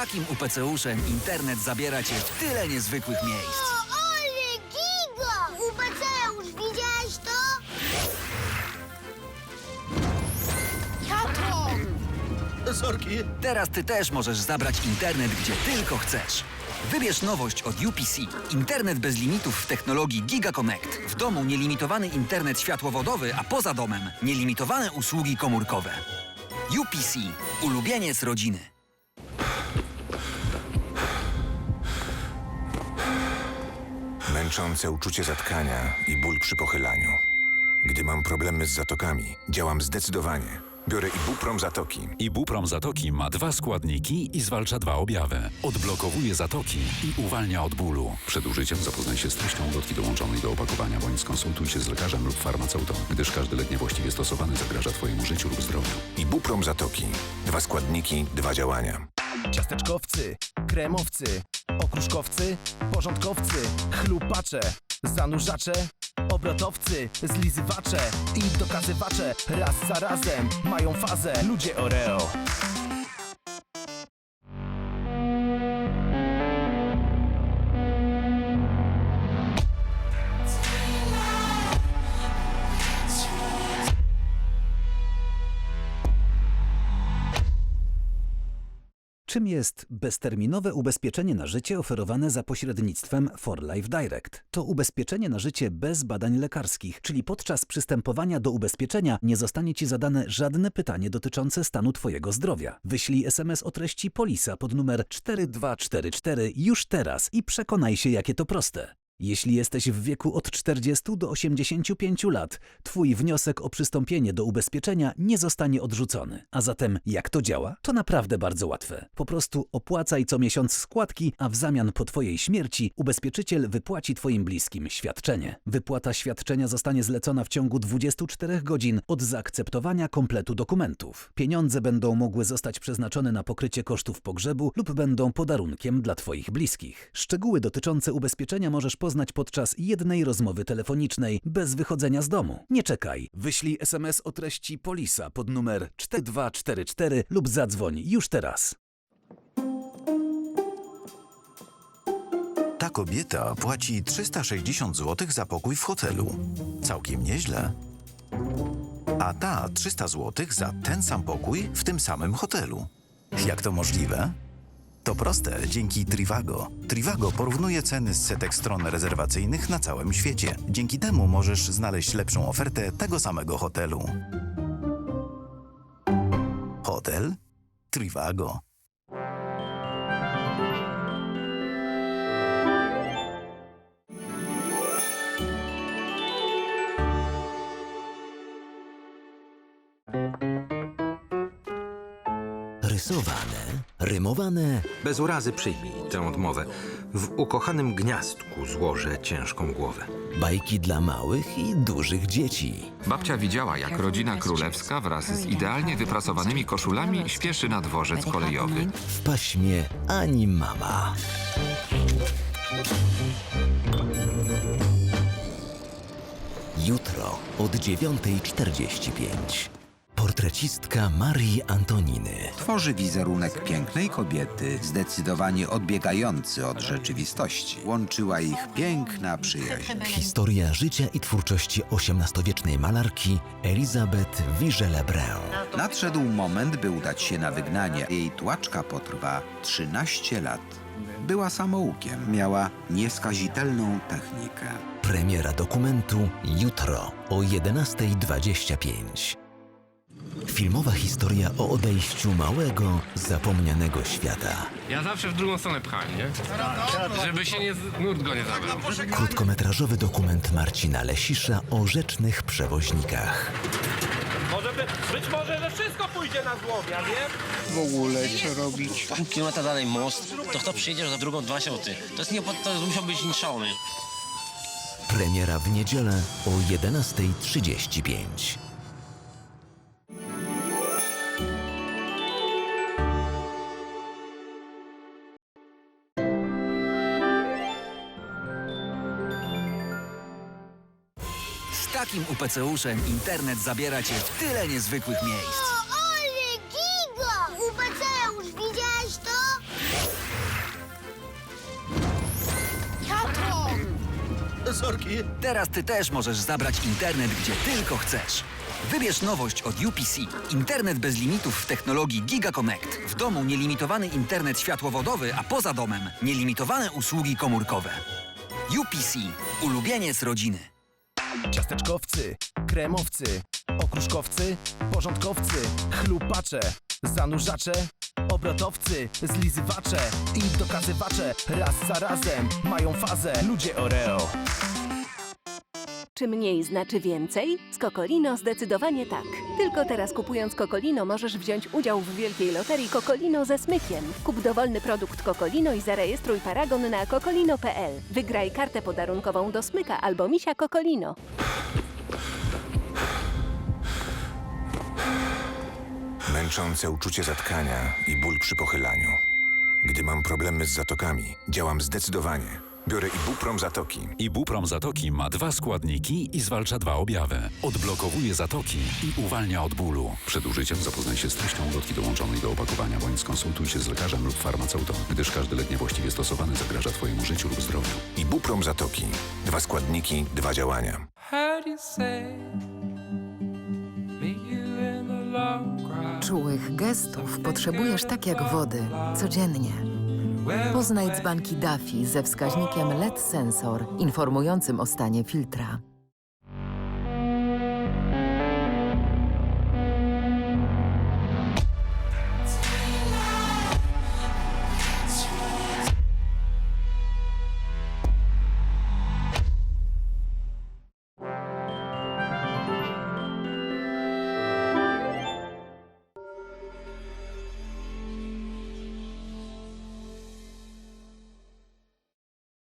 takim UPC-uszem internet zabiera cię w tyle niezwykłych miejsc. O, ale giga! UPC, już widziałeś to? Tato! Sorki. Teraz ty też możesz zabrać internet gdzie tylko chcesz. Wybierz nowość od UPC. Internet bez limitów w technologii Giga Connect. W domu nielimitowany internet światłowodowy, a poza domem nielimitowane usługi komórkowe. UPC. Ulubieniec rodziny. Męczące uczucie zatkania i ból przy pochylaniu. Gdy mam problemy z zatokami, działam zdecydowanie. Biorę Ibuprom Zatoki. Ibuprom Zatoki ma dwa składniki i zwalcza dwa objawy. Odblokowuje zatoki i uwalnia od bólu. Przed użyciem zapoznaj się z treścią ulotki dołączonej do opakowania bądź skonsultuj się z lekarzem lub farmaceutą, gdyż każdy lek niewłaściwie stosowany zagraża Twojemu życiu lub zdrowiu. Ibuprom Zatoki. Dwa składniki, dwa działania. Ciasteczkowcy, kremowcy, okruszkowcy, porządkowcy, chlupacze, zanurzacze, obrotowcy, zlizywacze i dokazywacze raz za razem mają fazę ludzie Oreo. Czym jest bezterminowe ubezpieczenie na życie oferowane za pośrednictwem For Life Direct? To ubezpieczenie na życie bez badań lekarskich, czyli podczas przystępowania do ubezpieczenia nie zostanie Ci zadane żadne pytanie dotyczące stanu Twojego zdrowia. Wyślij SMS o treści Polisa pod numer 4244 już teraz i przekonaj się, jakie to proste. Jeśli jesteś w wieku od 40 do 85 lat, Twój wniosek o przystąpienie do ubezpieczenia nie zostanie odrzucony. A zatem jak to działa? To naprawdę bardzo łatwe. Po prostu opłacaj co miesiąc składki, a w zamian po Twojej śmierci ubezpieczyciel wypłaci Twoim bliskim świadczenie. Wypłata świadczenia zostanie zlecona w ciągu 24 godzin od zaakceptowania kompletu dokumentów. Pieniądze będą mogły zostać przeznaczone na pokrycie kosztów pogrzebu lub będą podarunkiem dla Twoich bliskich. Szczegóły dotyczące ubezpieczenia możesz poznać podczas jednej rozmowy telefonicznej bez wychodzenia z domu. Nie czekaj. Wyślij SMS o treści Polisa pod numer 4244 lub zadzwoń już teraz. Ta kobieta płaci 360 zł za pokój w hotelu. Całkiem nieźle. A ta 300 zł za ten sam pokój w tym samym hotelu. Jak to możliwe? To proste, dzięki Trivago. Trivago porównuje ceny z setek stron rezerwacyjnych na całym świecie. Dzięki temu możesz znaleźć lepszą ofertę tego samego hotelu. Hotel Trivago. Rysowane, rymowane, Bez urazy przyjmij tę odmowę. W ukochanym gniazdku złożę ciężką głowę. bajki dla małych i dużych dzieci. Babcia widziała, jak rodzina królewska wraz z idealnie wyprasowanymi koszulami śpieszy na dworzec kolejowy. W paśmie ani mama. Jutro od 9.45. Portrecistka Marii Antoniny. Tworzy wizerunek pięknej kobiety, zdecydowanie odbiegający od rzeczywistości. Łączyła ich piękna przyjaźń. Historia życia i twórczości XVIII-wiecznej malarki Elizabeth Vigée-Lebrun. Nadszedł moment, by udać się na wygnanie. Jej tłaczka potrwa 13 lat. Była samoukiem, miała nieskazitelną technikę. Premiera dokumentu jutro o 11.25. Filmowa historia o odejściu małego, zapomnianego świata. Ja zawsze w drugą stronę pchałem, nie? Żeby się nie... z- nurt go nie zabrał. Krótkometrażowy dokument Marcina Lesisza o rzecznych przewoźnikach. Może by, być może, że wszystko pójdzie na ja wiem? W ogóle co robić? Pół kilometra dalej most, to kto przyjedzie za drugą dwa siąty? To jest nie, to musiał być szalony. Premiera w niedzielę o 11.35. takim UPCuszem internet zabiera cię w tyle niezwykłych miejsc. O, giga! UPCusz, widziałeś to? Tato! Sorki. Teraz ty też możesz zabrać internet gdzie tylko chcesz. Wybierz nowość od UPC. Internet bez limitów w technologii GigaConnect. W domu nielimitowany internet światłowodowy, a poza domem nielimitowane usługi komórkowe. UPC. Ulubieniec rodziny. Ciasteczkowcy, kremowcy, okruszkowcy, porządkowcy, chlupacze, zanurzacze, obrotowcy, zlizywacze i dokazywacze raz za razem mają fazę ludzie Oreo. Czy mniej znaczy więcej? Z Kokolino zdecydowanie tak. Tylko teraz kupując Kokolino możesz wziąć udział w wielkiej loterii Kokolino ze smykiem. Kup dowolny produkt Kokolino i zarejestruj paragon na kokolino.pl. Wygraj kartę podarunkową do smyka albo misia Kokolino. Męczące uczucie zatkania i ból przy pochylaniu. Gdy mam problemy z zatokami, działam zdecydowanie. Biorę Ibuprom Zatoki. Ibuprom Zatoki ma dwa składniki i zwalcza dwa objawy. Odblokowuje zatoki i uwalnia od bólu. Przed użyciem zapoznaj się z treścią ulotki dołączonej do opakowania, bądź skonsultuj się z lekarzem lub farmaceutą, gdyż każdy lek niewłaściwie stosowany zagraża Twojemu życiu lub zdrowiu. Ibuprom Zatoki. Dwa składniki, dwa działania. Czułych gestów potrzebujesz tak jak wody, codziennie. Poznaj dzbanki Daffy ze wskaźnikiem LED Sensor, informującym o stanie filtra.